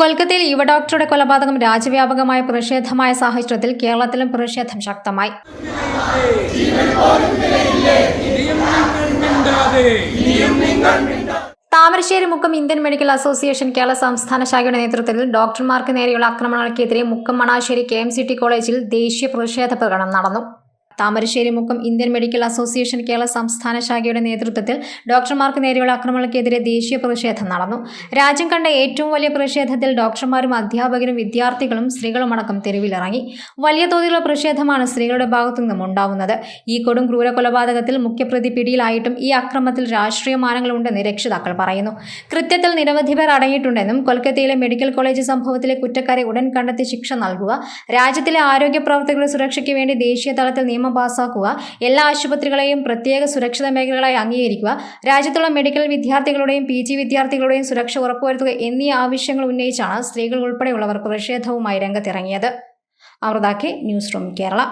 കൊൽക്കത്തയിൽ യുവ ഡോക്ടറുടെ കൊലപാതകം രാജ്യവ്യാപകമായ പ്രതിഷേധമായ സാഹചര്യത്തിൽ കേരളത്തിലും പ്രതിഷേധം ശക്തമായി. Thamarassery Mukkam Indian medical association Kerala സംസ്ഥാന ശാഖയുടെ നേതൃത്വത്തിൽ ഡോക്ടർമാർക്ക് നേരെയുള്ള ആക്രമണങ്ങൾക്കെതിരെ മുക്കം മണാശ്ശേരി കെ കോളേജിൽ ദേശീയ പ്രതിഷേധ പ്രകടനം നടന്നു. Thamarassery Mukkam Indian medical association Kerala സംസ്ഥാന ശാഖയുടെ നേതൃത്വത്തിൽ ഡോക്ടർമാർക്ക് നേരെയുള്ള ആക്രമണങ്ങൾക്കെതിരെ ദേശീയ പ്രതിഷേധം നടന്നു. രാജ്യം കണ്ട ഏറ്റവും വലിയ പ്രതിഷേധത്തിൽ ഡോക്ടർമാരും അധ്യാപകരും വിദ്യാർത്ഥികളും സ്ത്രീകളുമടക്കം തെരുവിലിറങ്ങി. വലിയ തോതിലുള്ള പ്രതിഷേധമാണ് സ്ത്രീകളുടെ ഭാഗത്തു നിന്നും ഉണ്ടാവുന്നത്. ഈ കൊടും ക്രൂര കൊലപാതകത്തിൽ മുഖ്യപ്രതി പിടിയിലായിട്ടും ഈ അക്രമത്തിൽ രാഷ്ട്രീയ മാനങ്ങളുണ്ടെന്ന് രക്ഷിതാക്കൾ പറയുന്നു. കൃത്യത്തിൽ നിരവധി പേർ അടങ്ങിയിട്ടുണ്ടെന്നും കൊൽക്കത്തയിലെ മെഡിക്കൽ കോളേജ് സംഭവത്തിലെ കുറ്റക്കാരെ ഉടൻ കണ്ടെത്തി ശിക്ഷ നൽകുക രാജ്യത്തിലെ ആരോഗ്യ പ്രവർത്തകരുടെ സുരക്ഷയ്ക്ക് വേണ്ടി ദേശീയ തലത്തിൽ നിയമം പാസാക്കുക എല്ലാ ആശുപത്രികളെയും പ്രത്യേക സുരക്ഷിത മേഖലകളായി അംഗീകരിക്കുക രാജ്യത്തുള്ള മെഡിക്കൽ വിദ്യാർത്ഥികളുടെയും പി ജി വിദ്യാർത്ഥികളുടെയും സുരക്ഷ ഉറപ്പുവരുത്തുക എന്നീ ആവശ്യങ്ങൾ ഉന്നയിച്ചാണ് സ്ത്രീകൾ ഉൾപ്പെടെയുള്ളവർ പ്രതിഷേധവുമായി രംഗത്തിറങ്ങിയത്. Amrita K newsroom Kerala.